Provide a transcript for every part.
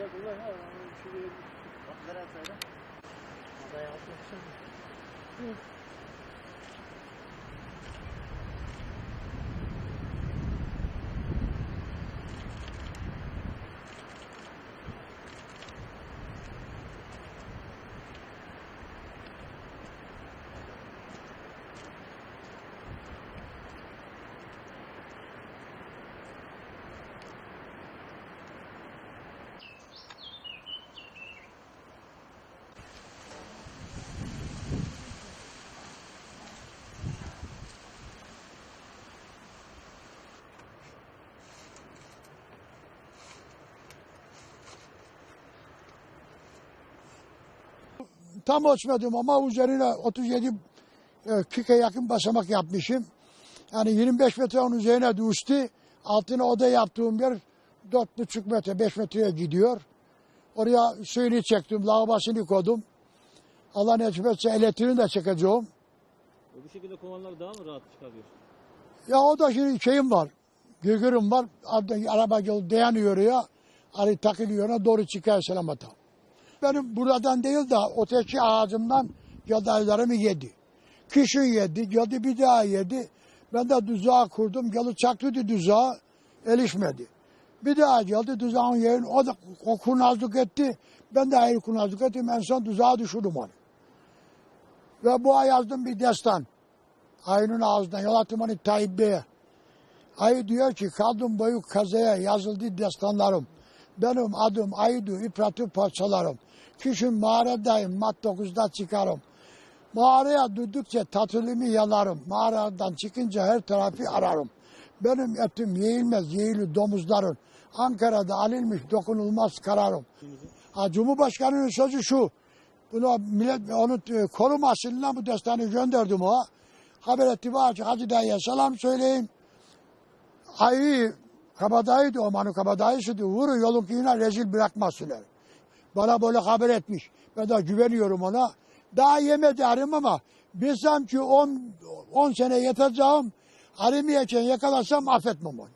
ver sayda. adaya atmışsın. Tam ölçmedim ama üzerine 37 e, kike yakın basamak yapmışım. Yani 25 metre onun üzerine düştü. Altına oda yaptığım yer 4,5 metre 5 metreye gidiyor. Oraya suyunu çektim, lavabasını koydum. Allah nasip etse elektriğini de çekeceğim. Bu şekilde kovanları daha mı rahat çıkarıyor? Ya o da şimdi şeyim var. Gürgürüm var. Araba yolu dayanıyor ya. Arı takılıyor ona doğru çıkar selamata. Benim buradan değil de öteki ağacımdan yadaylarımı yedi. Kışın yedi, geldi bir daha yedi. Ben de düzağı kurdum. Geldi çaktıydı düzağı. Elişmedi. Bir daha geldi düzağın yerini. O da o kurnazlık etti. Ben de ayrı kurnazlık ettim. En son düzağa düşürdüm onu. Ve bu ay yazdım bir destan. Ayının ağzından yalattım onu Tayyip Bey'e. Ayı diyor ki kadın boyu kazaya yazıldı destanlarım. Benim adım Ayıdı, ipratı parçalarım. Kışın mağaradayım, mat 9'da çıkarım. Mağaraya durdukça tatılımı yalarım. Mağaradan çıkınca her tarafı ararım. Benim etim yeğilmez yeğili domuzların. Ankara'da alınmış dokunulmaz kararım. Ha, Cumhurbaşkanının sözü şu. Bunu millet onu e, korumasınlar bu destanı gönderdim o. Haber etti Hacı Dayı'ya selam söyleyin. Ayı kabadayıydı o manu kabadayısıydı. Vuru yolun kıyına rezil bırakmasınlar. Bana böyle haber etmiş. Ben de güveniyorum ona. Daha yemedi arım ama bilsem ki 10 10 sene yatacağım. Arımı yerken yakalasam affetmem onu.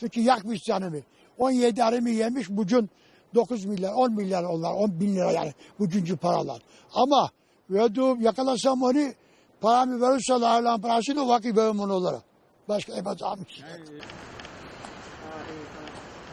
Çünkü yakmış canımı. 17 arımı yemiş bugün 9 milyar 10 milyar onlar 10 bin lira yani bugünkü paralar. Ama verdiğim yakalasam onu paramı verirse Allah'ın parasını vakit veririm onlara. Başka yapacağım bir şey. いい感じ。